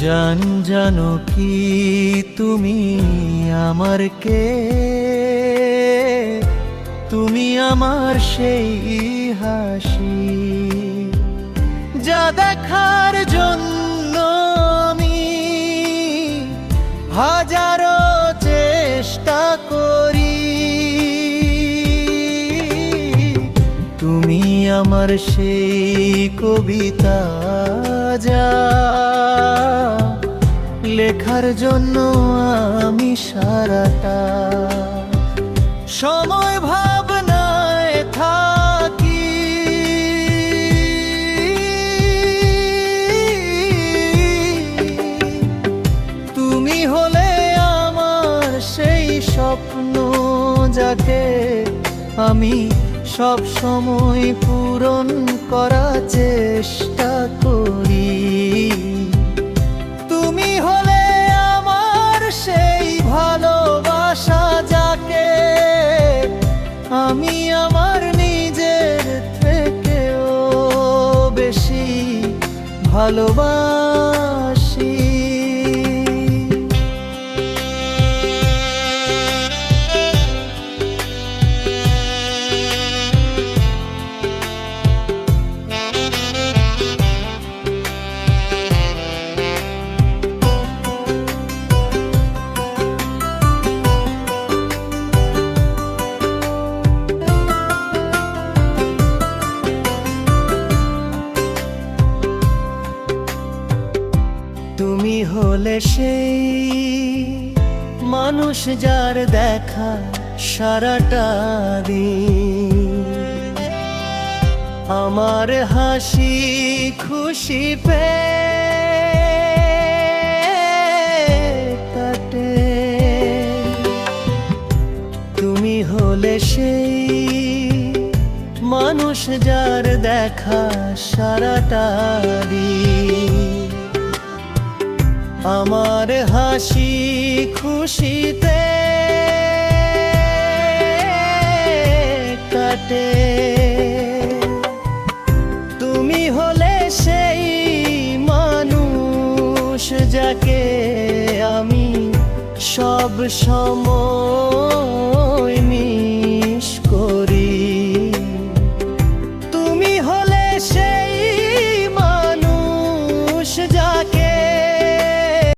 জান জানো কি তুমি আমার কে? তুমি আমার সেই হাসি। যা দেখার জন্য আমি হাজারো চেষ্টা করি। তুমি আমার সেই কবিতা যা লেখার জন্য আমি সারাটা। সময় ভাবনায় থাকি। তুমি হলে আমার সেই স্বপ্ন, যাকে আমি সব সময় পূরণ করার চেষ্টা করি। তুমি হলে আমার সেই ভালোবাসা যাকে আমি আমার নিজের থেকেও বেশি ভালোবাসি। তুমি হলে সেই মানুষ যার দেখা সারাটা দিন। আমার হাসি খুশি পে কাটে। তুমি হলে সেই মানুষ যার দেখা সারাটা দিন। আমার হাসি খুশিতে কাটে। তুমি হলে সেই মানুষ যাকে আমি সব সময়